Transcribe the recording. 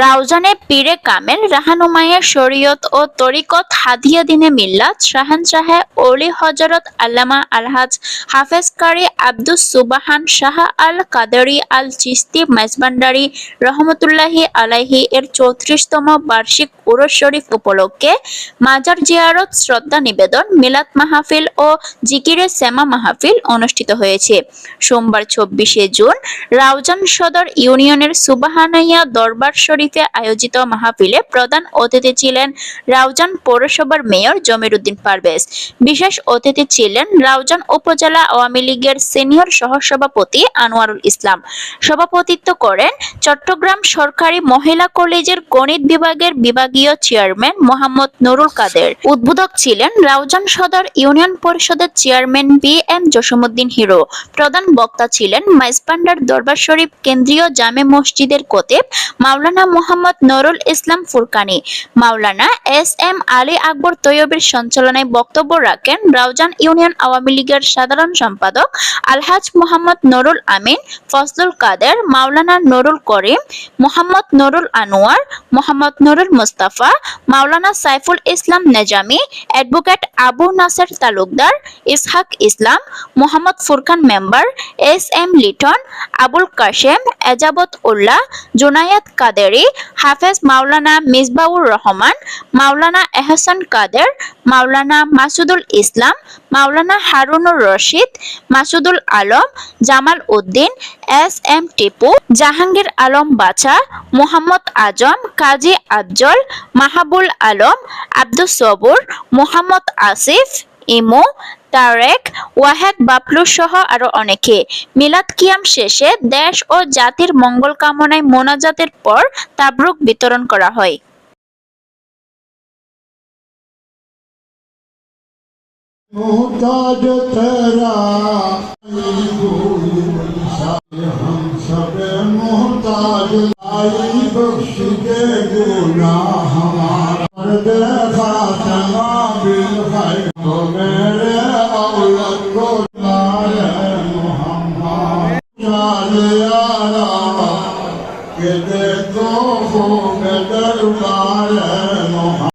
রাউজানে পীরে কামেল রাহানুমায়ে শরীয়ত ও তরিকত হাদিয়া দিনে মিল্লাত, শাহান শাহে অলি হজরত আল্লামা আলহাজ হাফেজ কারি আব্দুস সুবাহান শাহ আল কাদারি আল চিস্তি মেজবান্ডারি রহমতুল্লাহি আলাইহি এর চৌত্রিশতম বার্ষিক উরস শরীফ উপলক্ষে মাজার জিয়ারত শ্রদ্ধা নিবেদন মিলাদ মাহফিল ও জিকিরে সেমা মাহফিল অনুষ্ঠিত হয়েছে। সোমবার চব্বিশে জুন রাউজান সদর ইউনিয়নের সুবাহানাইয়া দরবার শরীফে আয়োজিত মাহফিলে প্রধান অতিথি ছিলেন রাউজান পৌরসভার মেয়র জমির উদ্দিন পারভেজ। বিশেষ অতিথি ছিলেন রাউজান উপজেলা আওয়ামী লীগের সিনিয়র সহসভাপতি আনোয়ারুল ইসলাম। সভাপতিত্ব করেন চট্টগ্রাম সরকারি মহিলা কলেজের গণিত বিভাগের বিভাগীয় চেয়ারম্যান মোহাম্মদ নুরুল কাদের। উদ্বোধক ছিলেন রাউজান সদর ইউনিয়ন পরিষদের chairman B M Jasimuddin Hero. প্রধান বক্তা ছিলেন মাইজপান্ডার দরবার শরীফ কেন্দ্রীয় জামে মসজিদের কতিব মাওলানা মোহাম্মদ নরুল ইসলাম ফুরকানি, মাওলানা এস এম আলী আকবর তৈয়বের সঞ্চালনায় বক্তব্য রাখেন রাউজান ইউনিয়ন আওয়ামী লীগের সাধারণ সম্পাদক Alhaj Mohammad Nurul Amin, Fazlul Kader, Maulana Nurul Karim, Mohammad Nurul Anwar, Mohammad Nurul Mustafa, Maulana Saiful Islam Nezami, advocate Abu Naser Talukdar, Ishaq Islam, Mohammad Furkan member, S M Liton, Abul Kashem, Ejabat Ullah Junayat Kaderi Hafez Maulana Misbaur Rahman, Maulana Ehsan Kader, Maulana Masudul Islam, Maulana Harunur Rashid, Masudul Alam, Jamal Uddin, S M Tipu, Jahangir Alam Bachha, Mohammad Azam, Kazi Afzal, Mahabul Alam, Abdus Sabur, Mohammad Asif, Imo Tarek, Wahed Baplu সহ আরও অনেকে। মিলাদ কিয়াম শেষে দেশ ও জাতির মঙ্গল কামনায় মোনাজাতের পর তাবরুক বিতরণ করা হয়। देखो नजर पार